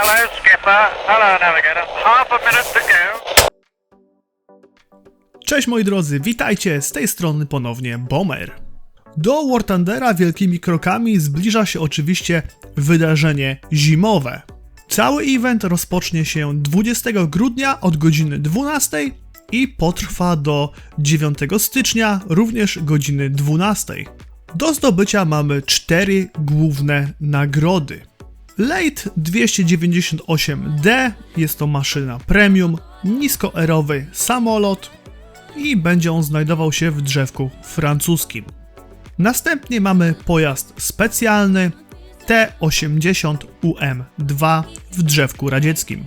Hello, skipper. Hello, navigator. Half a minute to go. Cześć moi drodzy, witajcie, z tej strony ponownie Bomber. Do War Thundera wielkimi krokami zbliża się oczywiście wydarzenie zimowe. Cały event rozpocznie się 20 grudnia od godziny 12 i potrwa do 9 stycznia również godziny 12. Do zdobycia mamy cztery główne nagrody. Late 298D jest to maszyna premium, niskoerowy samolot, i będzie on znajdował się w drzewku francuskim. Następnie mamy pojazd specjalny T80UM2 w drzewku radzieckim.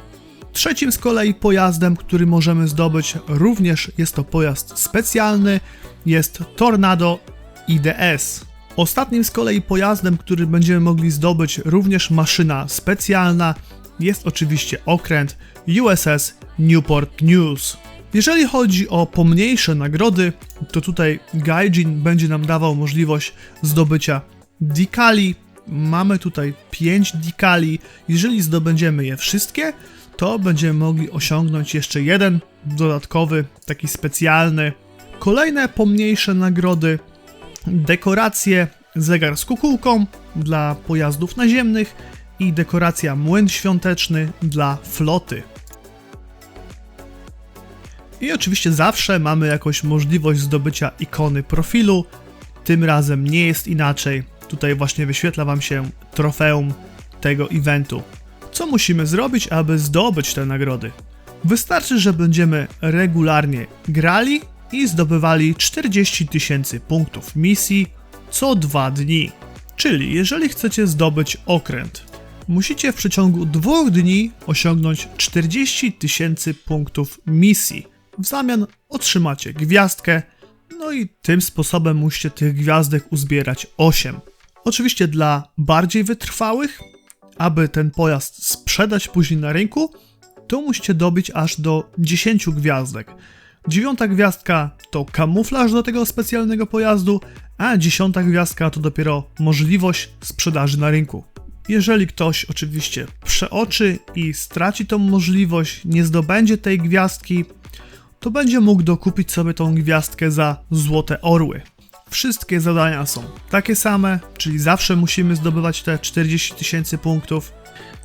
Trzecim z kolei pojazdem, który możemy zdobyć, również jest to pojazd specjalny, jest Tornado IDS. Ostatnim z kolei pojazdem, który będziemy mogli zdobyć, również maszyna specjalna, jest oczywiście okręt USS Newport News. Jeżeli chodzi o pomniejsze nagrody, to tutaj Gaijin będzie nam dawał możliwość zdobycia Dikali. Mamy tutaj 5 Dikali. Jeżeli zdobędziemy je wszystkie, to będziemy mogli osiągnąć jeszcze jeden dodatkowy, taki specjalny. Kolejne pomniejsze nagrody, dekoracje, zegar z kukułką dla pojazdów naziemnych i dekoracja młyn świąteczny dla floty. I oczywiście zawsze mamy jakąś możliwość zdobycia ikony profilu. Tym razem nie jest inaczej. Tutaj właśnie wyświetla Wam się trofeum tego eventu. Co musimy zrobić, aby zdobyć te nagrody? Wystarczy, że będziemy regularnie grali i zdobywali 40 tysięcy punktów misji co dwa dni. Czyli jeżeli chcecie zdobyć okręt, musicie w przeciągu dwóch dni osiągnąć 40 tysięcy punktów misji. W zamian otrzymacie gwiazdkę, no i tym sposobem musicie tych gwiazdek uzbierać 8. Oczywiście dla bardziej wytrwałych, aby ten pojazd sprzedać później na rynku, to musicie dobić aż do 10 gwiazdek. Dziewiąta gwiazdka to kamuflaż do tego specjalnego pojazdu, a dziesiąta gwiazdka to dopiero możliwość sprzedaży na rynku. Jeżeli ktoś oczywiście przeoczy i straci tą możliwość, nie zdobędzie tej gwiazdki, to będzie mógł dokupić sobie tą gwiazdkę za złote orły. Wszystkie zadania są takie same, czyli zawsze musimy zdobywać te 40 tysięcy punktów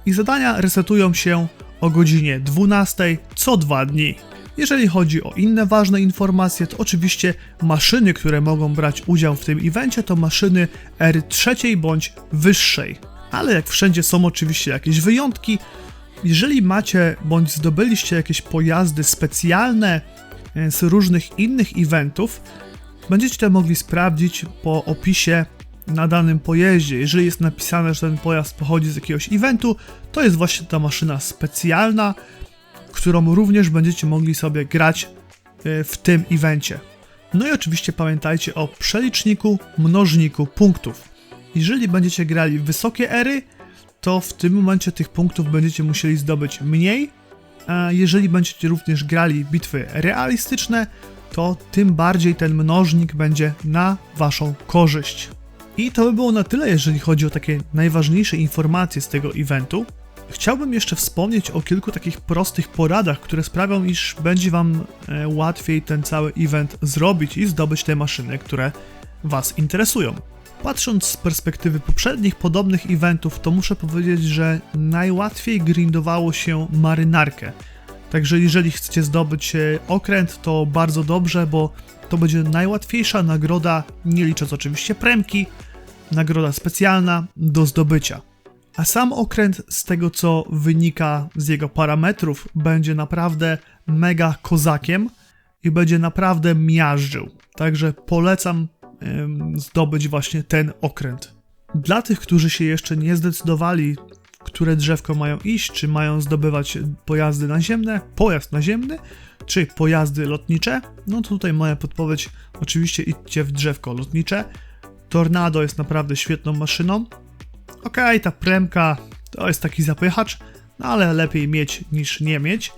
i zadania resetują się o godzinie 12 co dwa dni. Jeżeli chodzi o inne ważne informacje, to oczywiście maszyny, które mogą brać udział w tym evencie, to maszyny R3 bądź wyższej. Ale jak wszędzie są oczywiście jakieś wyjątki, jeżeli macie bądź zdobyliście jakieś pojazdy specjalne e, z różnych innych eventów, będziecie to mogli sprawdzić po opisie na danym pojeździe. Jeżeli jest napisane, że ten pojazd pochodzi z jakiegoś eventu, to jest właśnie ta maszyna specjalna, którą również będziecie mogli sobie grać e, w tym evencie. No i oczywiście pamiętajcie o przeliczniku, mnożniku punktów. Jeżeli będziecie grali wysokie ery, to w tym momencie tych punktów będziecie musieli zdobyć mniej, a jeżeli będziecie również grali bitwy realistyczne, to tym bardziej ten mnożnik będzie na waszą korzyść. I to by było na tyle, jeżeli chodzi o takie najważniejsze informacje z tego eventu. Chciałbym jeszcze wspomnieć o kilku takich prostych poradach, które sprawią, iż będzie wam e, łatwiej ten cały event zrobić i zdobyć te maszyny, które was interesują. Patrząc z perspektywy poprzednich podobnych eventów, to muszę powiedzieć, że najłatwiej grindowało się marynarkę. Także jeżeli chcecie zdobyć e, okręt, to bardzo dobrze, bo to będzie najłatwiejsza nagroda, nie licząc oczywiście premki, nagroda specjalna do zdobycia. A sam okręt, z tego co wynika z jego parametrów, będzie naprawdę mega kozakiem i będzie naprawdę miażdżył. Także polecam zdobyć właśnie ten okręt. Dla tych, którzy się jeszcze nie zdecydowali, które drzewko mają iść, czy mają zdobywać pojazdy naziemne, pojazd naziemny, czy pojazdy lotnicze, no to tutaj moja podpowiedź, oczywiście idźcie w drzewko lotnicze. Tornado jest naprawdę świetną maszyną. Ok, ta premka to jest taki zapychacz, no ale lepiej mieć niż nie mieć.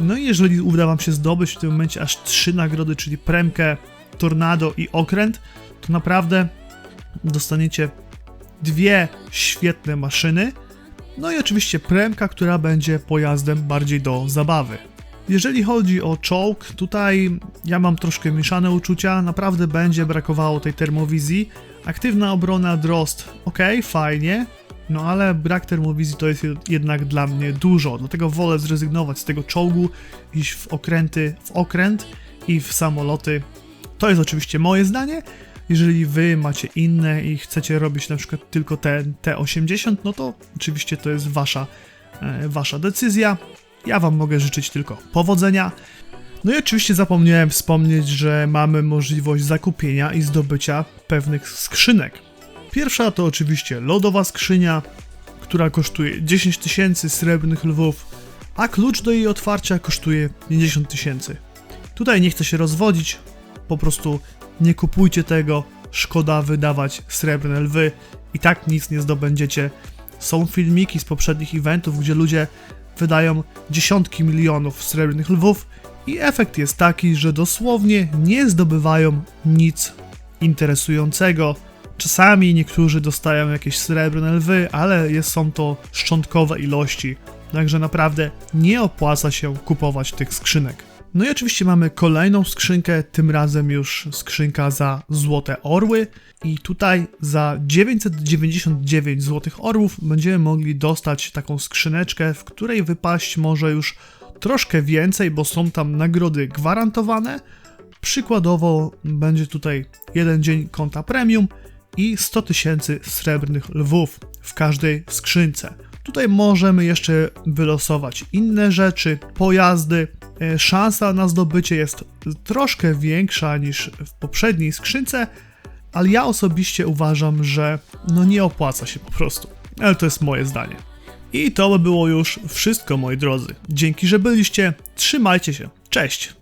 No i jeżeli uda Wam się zdobyć w tym momencie aż trzy nagrody, czyli premkę, tornado i okręt, to naprawdę dostaniecie dwie świetne maszyny. No i oczywiście premka, która będzie pojazdem bardziej do zabawy. Jeżeli chodzi o czołg, tutaj ja mam troszkę mieszane uczucia, naprawdę będzie brakowało tej termowizji. Aktywna obrona Drost, ok, fajnie, no ale brak termowizji to jest jed- jednak dla mnie dużo, dlatego wolę zrezygnować z tego czołgu, iść w okręty, w okręt i w samoloty. To jest oczywiście moje zdanie. Jeżeli wy macie inne i chcecie robić na przykład tylko te T80, no to oczywiście to jest wasza, e, wasza decyzja. Ja wam mogę życzyć tylko powodzenia. No i oczywiście zapomniałem wspomnieć, że mamy możliwość zakupienia i zdobycia pewnych skrzynek. Pierwsza to oczywiście lodowa skrzynia, która kosztuje 10 tysięcy srebrnych lwów, a klucz do jej otwarcia kosztuje 50 tysięcy. Tutaj nie chcę się rozwodzić, po prostu nie kupujcie tego, szkoda wydawać srebrne lwy i tak nic nie zdobędziecie. Są filmiki z poprzednich eventów, gdzie ludzie wydają dziesiątki milionów srebrnych lwów i efekt jest taki, że dosłownie nie zdobywają nic interesującego. Czasami niektórzy dostają jakieś srebrne lwy, ale są to szczątkowe ilości, także naprawdę nie opłaca się kupować tych skrzynek. No i oczywiście mamy kolejną skrzynkę, tym razem już skrzynka za złote orły i tutaj za 999 złotych orłów będziemy mogli dostać taką skrzyneczkę, w której wypaść może już troszkę więcej, bo są tam nagrody gwarantowane. Przykładowo będzie tutaj jeden dzień konta premium i 100 tysięcy srebrnych lwów w każdej skrzynce. Tutaj możemy jeszcze wylosować inne rzeczy, pojazdy. E, Szansa na zdobycie jest troszkę większa niż w poprzedniej skrzynce, ale ja osobiście uważam, że no nie opłaca się po prostu. Ale to jest moje zdanie. I to by było już wszystko, moi drodzy. Dzięki, że byliście. Trzymajcie się. Cześć!